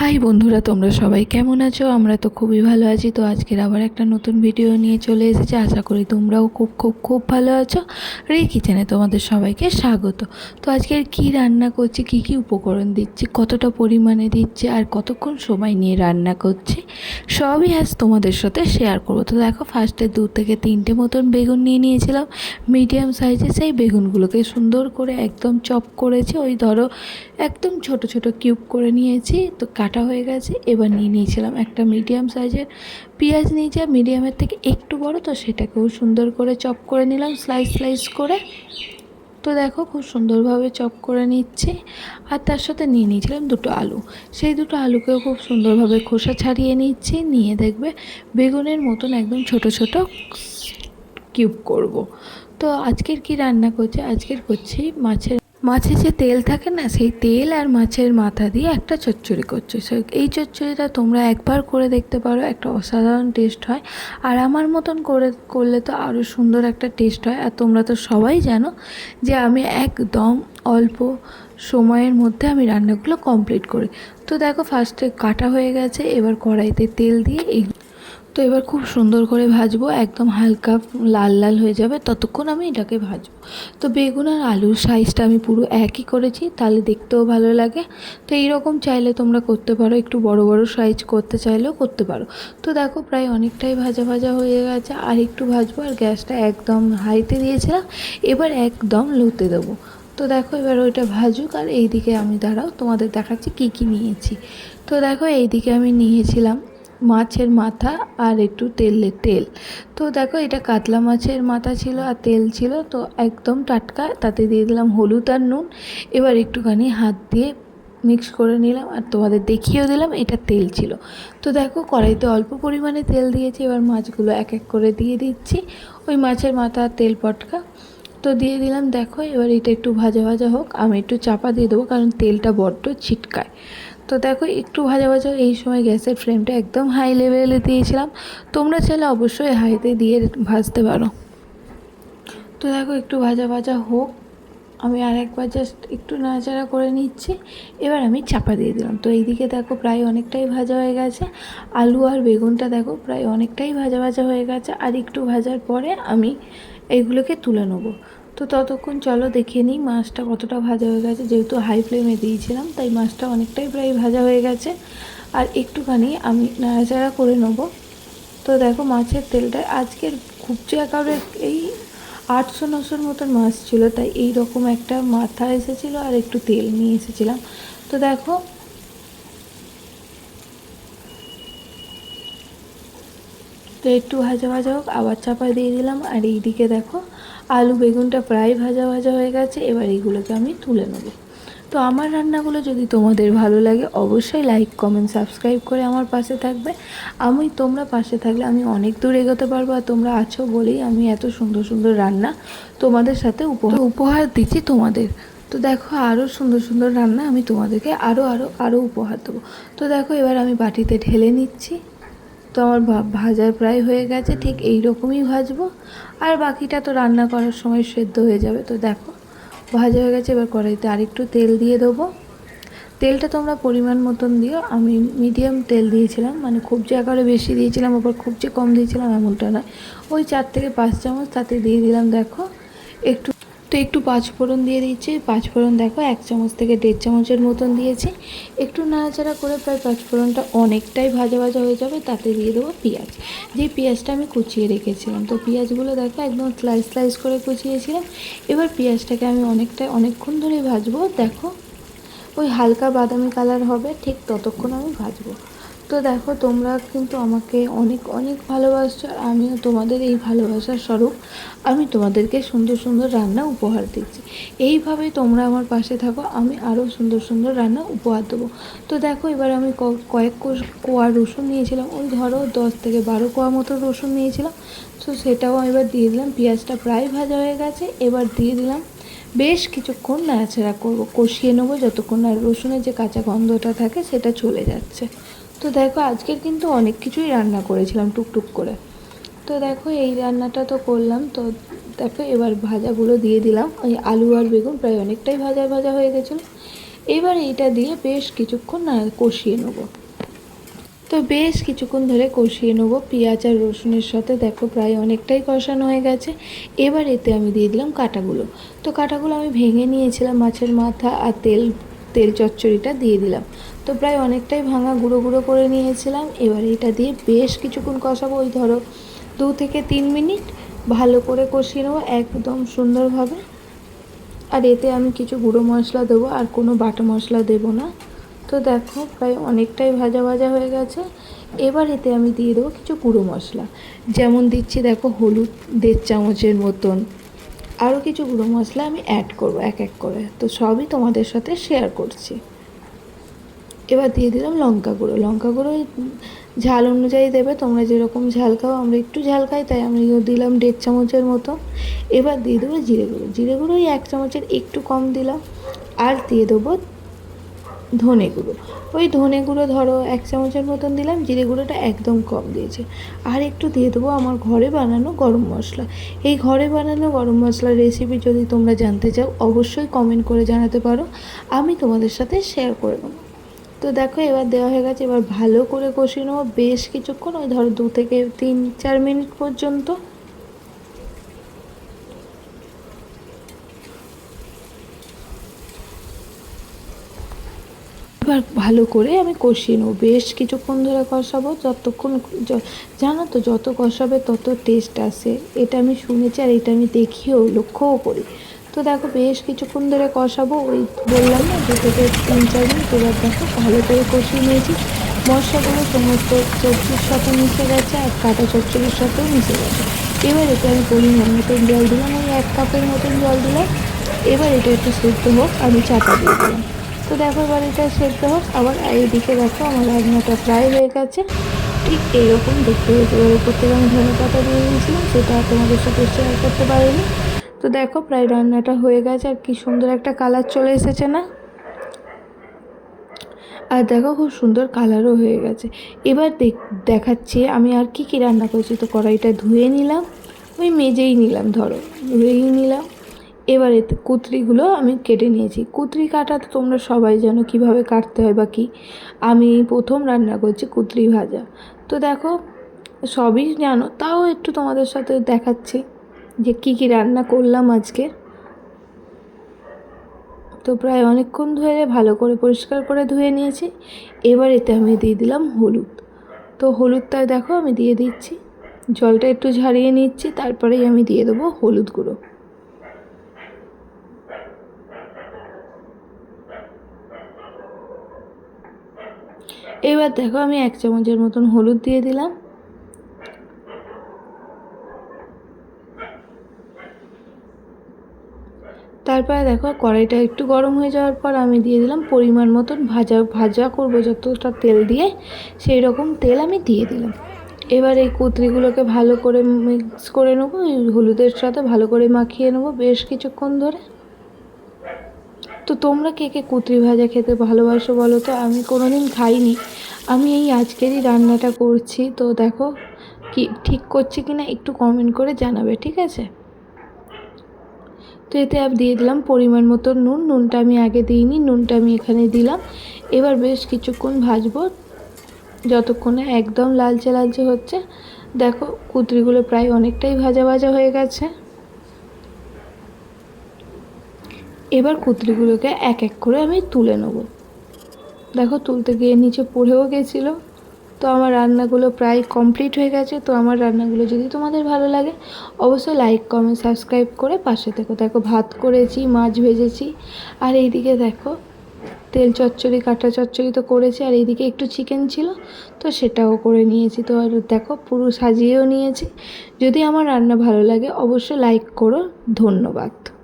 High বন্ধুরা, তোমরা সবাই কেমন আছো? আমরা তো খুবই ভালো আছি। তো আজকের আবার একটা নতুন ভিডিও নিয়ে চলে এসেছি। আশা করি তোমরাও খুব খুব খুব ভালো আছো। রে কিচেনে তোমাদের সবাইকে স্বাগত। তো আজকের কি রান্না করছি, কি কি উপকরণ দিচ্ছি, কতটা পরিমাণে দিচ্ছি, আর কতক্ষণ সময় নিয়ে রান্না করছি, সবই আজ তোমাদের সাথে শেয়ার করব। তো দেখো ফার্স্টে দু থেকে তিনটে মতন বেগুন নিয়ে নিয়েছিলাম। মিডিয়াম সাইজে সেই বেগুনগুলোকে সুন্দর করে একদম চপ করেছি। ওই ধরো, একদম ছোট ছোট কিউব করে নিয়েছি। তো কাটা হয়ে গেছে, এবার নিয়ে নিয়েছিলাম একটা মিডিয়াম সাইজের পেঁয়াজ নিয়েছি মিডিয়ামের থেকে একটু বড়, তো সেটাকেও সুন্দর করে চপ করে নিলাম স্লাইস স্লাইস করে। তো দেখো খুব সুন্দরভাবে চপ করে নিচ্ছে, আর তার সাথে নিয়ে নিয়েছিলাম দুটো আলু। সেই দুটো আলুকেও খুব সুন্দরভাবে খোসা ছাড়িয়ে নিচ্ছি, নিয়ে দেখবে বেগুনের মতন একদম ছোট ছোট কিউব করব। তো আজকের কি রান্না করছে? আজকের করছি মাছের মাছে যে তেল থাকে না, সেই তেল আর মাছের মাথা দিয়ে একটা চচ্চড়ি করছে। সো এই চচ্চড়িটা তোমরা একবার করে দেখতে পারো, একটা অসাধারণ টেস্ট হয়। আর আমার মতন করে করলে তো আরও সুন্দর একটা টেস্ট হয়। আর তোমরা তো সবাই জানো যে আমি একদম অল্প সময়ের মধ্যে আমি রান্নাগুলো কমপ্লিট করি। তো দেখো ফার্স্টে কাটা হয়ে গেছে, এবার কড়াইতে তেল দিয়ে এই তো এবার খুব সুন্দর করে ভাজবো, একদম হালকা লাল লাল হয়ে যাবে, ততক্ষণ আমি এটাকে ভাজবো। তো বেগুন আর আলুর সাইজটা আমি পুরো একই করেছি, তাহলে দেখতেও ভালো লাগে। তো এইরকম চাইলে তোমরা করতে পারো, একটু বড় বড় সাইজ করতে চাইলেও করতে পারো। তো দেখো প্রায় অনেকটাই ভাজা ভাজা হয়ে গেছে, আর একটু ভাজবো আর গ্যাসটা একদম হাইতে দিয়েছিলাম, এবার একদম লোতে দেবো। তো দেখো এবার ওইটা ভাজুক, আর এইদিকে আমি দাঁড়াও তোমাদের দেখাচ্ছি কী কী নিয়েছি। তো দেখো এইদিকে আমি নিয়েছিলাম মাছের মাথা আর একটু তেলের তেল। তো দেখো এটা কাতলা মাছের মাথা ছিল আর তেল ছিল, তো একদম টাটকা। তাতে দিয়ে দিলাম হলুদ আর নুন। এবার একটুখানি হাত দিয়ে মিক্স করে নিলাম আর তোমাদের দেখিয়েও দিলাম এটা তেল ছিল। তো দেখো কড়াইতে অল্প পরিমাণে তেল দিয়েছি, এবার মাছগুলো এক এক করে দিয়ে দিচ্ছি। ওই মাছের মাথা তেল পটকা। তো দিয়ে দিলাম, দেখো এবার এটা একটু ভাজা ভাজা হোক। আমি একটু চাপা দিয়ে দেবো কারণ তেলটা বড্ড ছিটকায়। তো দেখো, একটু ভাজা ভাজা এই সময় গ্যাসের ফ্লেমটা একদম হাই লেভেলে দিয়েছিলাম। তোমরা চাইলে অবশ্যই হাইতে দিয়ে ভাজতে পারো। তো দেখো, একটু ভাজা ভাজা হোক। আমি আরেকবার জাস্ট একটু নাড়াচাড়া করে নিচ্ছি। এবার আমি চাপা দিয়ে দিলাম। তো এইদিকে দেখো, প্রায় অনেকটাই ভাজা হয়ে গেছে। আলু আর বেগুনটা দেখো, প্রায় অনেকটাই ভাজা ভাজা হয়ে গেছে। আর একটু ভাজার পরে আমি এইগুলোকে তুলে নেব। তো ততক্ষণ চলো দেখে নিই মাছটা কতটা ভাজা হয়ে গেছে। যেহেতু হাই ফ্লেমে দিয়েছিলাম, তাই মাছটা অনেকটাই প্রায় ভাজা হয়ে গেছে। আর একটুখানি আমি নাড়াচাড়া করে নেব। তো দেখো মাছের তেলটা, আজকের খুবচে আকারে এই আটশো নশোর মতন মাছ ছিল, তাই এই রকম একটা মাথা এসেছিল আর একটু তেল নিয়ে এসেছিলাম। তো দেখো, তো একটু ভাজা ভাজা হোক, আবার চাপা দিয়ে দিলাম। আর এইদিকে দেখো আলু বেগুনটা প্রায় ভাজা ভাজা হয়ে গেছে, এবার এইগুলোকে আমি তুলে নেব। তো আমার রান্নাগুলো যদি তোমাদের ভালো লাগে, অবশ্যই লাইক কমেন্ট সাবস্ক্রাইব করে আমার পাশে থাকবে। আমি তোমরা পাশে থাকলে আমি অনেক দূর এগোতে পারব, আর তোমরা আছো বলেই আমি এত সুন্দর সুন্দর রান্না তোমাদের সাথে উপহার উপহার দিচ্ছি তোমাদের। তো দেখো আরও সুন্দর সুন্দর রান্না আমি তোমাদেরকে আরও আরও আরও উপহার দেবো। তো দেখো এবার আমি বাটিতে ঢেলে নিচ্ছি। তো আমার ভাজা প্রায় হয়ে গেছে, ঠিক এই রকমই ভাজবো। আর বাকিটা তো রান্না করার সময় সেদ্ধ হয়ে যাবে। তো দেখো, ভাজা হয়ে গেছে, এবার কড়াইতে আরেকটু তেল দিয়ে দেবো। তেলটা তোমরা পরিমাণ মতন দিও। আমি মিডিয়াম তেল দিয়েছিলাম মানে খুব যে একেবারে বেশি দিয়েছিলাম আবার খুব যে কম দিয়েছিলাম, এমনটা নয়। ওই চার থেকে পাঁচ চামচ তাতে দিয়ে দিলাম, দেখো। একটু তো একটু পাঁচফোড়ন দিয়ে দিচ্ছি। পাঁচফোড়ন দেখো, এক চামচ থেকে দেড় চামচের মতন দিয়েছি। একটু নাড়াচাড়া করে প্রায় পাঁচফোড়নটা অনেকটাই ভাজা ভাজা হয়ে যাবে, তাতে দিয়ে দেবো পেঁয়াজ। যে পেঁয়াজটা আমি কুচিয়ে রেখেছিলাম, তো পেঁয়াজগুলো দেখো একদম স্লাইস স্লাইস করে কুচিয়েছিলাম। এবার পেঁয়াজটাকে আমি অনেকটাই অনেকক্ষণ ধরে ভাজবো। দেখো, ওই হালকা বাদামি কালার হবে, ঠিক ততক্ষণ আমি ভাজবো। তো দেখো, তোমরা কিন্তু আমাকে অনেক অনেক ভালোবাসছো আর আমিও তোমাদের এই ভালোবাসার স্বরূপ। আমি তোমাদেরকে সুন্দর সুন্দর রান্না উপহার দিচ্ছি। এইভাবে তোমরা আমার পাশে থাকো, আমি আরও সুন্দর সুন্দর রান্না উপহার দেবো। তো দেখো, এবার আমি কয়েক কোয়া রসুন নিয়েছিলাম। ওই ধরো দশ থেকে বারো কোয়া মতো রসুন নিয়েছিলাম। তো সেটাও এবার দিয়ে দিলাম। পেঁয়াজটা প্রায় ভাজা হয়ে গেছে, এবার দিয়ে দিলাম। বেশ কিছুক্ষণ নাড়াচাড়া করব। কষিয়ে নেব যতক্ষণ না রসুনের যে কাঁচা গন্ধটা থাকে, সেটা চলে যাচ্ছে। তো দেখো আজকের কিন্তু অনেক কিছুই রান্না করেছিলাম টুকটুক করে। তো দেখো, এই রান্নাটা তো করলাম। তো দেখো, এবার ভাজাগুলো দিয়ে দিলাম। ওই আলু আর বেগুন প্রায় অনেকটাই ভাজা ভাজা হয়ে গেছিল এবার এইটা দিয়ে বেশ কিছুক্ষণ না কষিয়ে নেব। তো বেশ কিছুক্ষণ ধরে কষিয়ে নেব। পেঁয়াজ আর রসুনের সাথে দেখো, প্রায় অনেকটাই কষানো হয়ে গেছে। এবার এতে আমি দিয়ে দিলাম কাটাগুলো। তো কাটাগুলো আমি ভেঙে নিয়েছিলাম মাছের মাথা আর তেল তেল চচ্চড়িটা দিয়ে দিলাম। তো প্রায় অনেকটাই ভাঙা গুঁড়ো গুঁড়ো করে নিয়েছিলাম। এবার এটা দিয়ে বেশ কিছুক্ষণ কষাবো। ওই ধরো দু থেকে তিন মিনিট ভালো করে কষিয়ে নেব একদম সুন্দরভাবে। আর এতে আমি কিছু গুঁড়ো মশলা দেবো, আর কোনো বাটা মশলা দেবো না। তো দেখো প্রায় অনেকটাই ভাজা ভাজা হয়ে গেছে। এবার এতে আমি দিয়ে দেবো কিছু গুঁড়ো মশলা। যেমন দিচ্ছি দেখো হলুদ দেড় চামচের মতন। আরও কিছু গুঁড়ো মশলা আমি অ্যাড করব, এক এক করে। তো সবই তোমাদের সাথে শেয়ার করছি। এবার দিয়ে দিলাম লঙ্কা গুঁড়ো। লঙ্কা গুঁড়ো ঝাল অনুযায়ী দেবে, তোমরা যেরকম ঝাল খাও, আমরা একটু ঝাল খাই, তাই আমি দিলাম দেড় চামচের মতো। এবার দিয়ে দেবো জিরে গুঁড়ো। জিরে গুঁড়ো এক চামচের একটু কম দিলাম। আর দিয়ে দেবো ধনে গুঁড়ো ওই ধনে গুঁড়ো ধরো এক চামচের মতন দিলাম, জিরে গুঁড়োটা একদম কম দিয়েছে। আর একটু দিয়ে দেবো আমার ঘরে বানানো গরম মশলা। এই ঘরে বানানো গরম মশলার রেসিপি যদি তোমরা জানতে চাও, অবশ্যই কমেন্ট করে জানাতে পারো। আমি তোমাদের সাথে শেয়ার করে দেবো। তো দেখো, এবার দেওয়া হয়ে গেছে। এবার ভালো করে কষিয়ে নেব। বেশ কিছুক্ষণ, ওই ধরো দু থেকে তিন, চার মিনিট পর্যন্ত। এবার ভালো করে আমি কষিয়ে নেব। বেশ কিছুক্ষণ ধরে কষাবো, যতক্ষণ জানো তো যত কষাবে তত টেস্ট আসে। এটা আমি শুনেছি আর এটা আমি দেখিও লক্ষ্যও করি। তো দেখো বেশ কিছুক্ষণ ধরে কষাবো, ওই বললাম না দু থেকে তিন চার মিনিট, এবার দেখো ভালো করে কষিয়ে নিয়েছি। মশলাগুলো সমস্ত সবজির সাথে মিশে গেছে আর কাটা চচ্চড়ির সাথেও মিশে গেছে। এবার এটা আমি পরিমাণ মতন জল দিলাম আমি এক কাপের মতন জল দিলাম। এবার এটা একটু সেদ্ধ হোক, আমি চাপা দিয়ে দিলাম। তো দেখো এবার এটা সেদ্ধ হোক, আবার এইদিকে দেখো আমার রান্নাটা ফ্রাই হয়ে গেছে। ঠিক এইরকম দেখতে হয়েছে, এবার উপর থেকে আমি ধনে পাতা দিয়ে দিয়েছিলাম, সেটা তোমাদের সাথে শেয়ার করতে পারিনি। তো দেখো প্রায় রান্নাটা হয়ে গেছে, আর কি সুন্দর একটা কালার চলে এসেছে না? আর দেখো খুব সুন্দর কালারও হয়ে গেছে। এবার দেখাচ্ছি আমি আর কি কী রান্না করেছি, তো কড়াইটা ধুয়ে নিলাম, ওই মেজেই নিলাম, ধরো, ধুয়েই নিলাম। এবার এতে কুতরিগুলো আমি কেটে নিয়েছি। কুতরি কাটা তো তোমরা সবাই জানো কীভাবে কাটতে হয় বা কী। আমি প্রথম রান্না করছি কুতরি ভাজা। তো দেখো, সবই জানো, তাও একটু তোমাদের সাথে দেখাচ্ছি যে কী কী রান্না করলাম আজকে। তো প্রায় অনেকক্ষণ ধরে ভালো করে পরিষ্কার করে ধুয়ে নিয়েছি। এবার এতে আমি দিয়ে দিলাম হলুদ। তো হলুদটা দেখো আমি দিয়ে দিচ্ছি। জলটা একটু ঝারিয়ে নিচ্ছি, তারপরেই আমি দিয়ে দেবো হলুদ গুঁড়ো। এবার দেখো আমি এক চামচের মতন হলুদ দিয়ে দিলাম। তারপরে দেখো কড়াইটা একটু গরম হয়ে যাওয়ার পর আমি দিয়ে দিলাম পরিমাণ মতন ভাজা ভাজা করব যতটা তেল দিয়ে সেই রকম তেল আমি দিয়ে দিলাম। এবার এই কুতরিগুলোকে ভালো করে মিক্স করে নেব হলুদের সাথে ভালো করে মাখিয়ে নেব বেশ কিছুক্ষণ ধরে। তো তোমরা কে কে কুতরি ভাজা খেতে ভালোবাসো বলো তো? আমি কোনো দিন খাইনি। আমি এই আজকেরই রান্নাটা করছি। তো দেখো কি, ঠিক করছি কি না একটু কমেন্ট করে জানাবে, ঠিক আছে? তো এতে আপ দিয়ে দিলাম পরিমাণ মতো নুন। নুনটা আমি আগে দিইনি, নুনটা আমি এখানে দিলাম। এবার বেশ কিছুক্ষণ ভাজবো। যতক্ষণে একদম লালচে লালচে হচ্ছে। দেখো কুতরিগুলো প্রায় অনেকটাই ভাজা ভাজা হয়ে গেছে। এবার কুতরিগুলোকে এক এক করে আমি তুলে নেব। দেখো তুলতে গিয়ে নিচে পড়েও গেছিল। তো আমার রান্নাগুলো প্রায় কমপ্লিট হয়ে গেছে। তো আমার রান্নাগুলো যদি তোমাদের ভালো লাগে, অবশ্যই লাইক কমেন্ট সাবস্ক্রাইব করে পাশে থেকো। দেখো ভাত করেছি, মাছ ভেজেছি। আর এইদিকে দেখো তেল চচ্চড়ি, কাটা চচ্চড়ি তো করেছি। আর এইদিকে একটু চিকেন ছিল, তো সেটাও করে নিয়েছি। তো আর দেখো পুরো সাজিয়েও নিয়েছি। যদি আমার রান্না ভালো লাগে, অবশ্যই লাইক করো। ধন্যবাদ।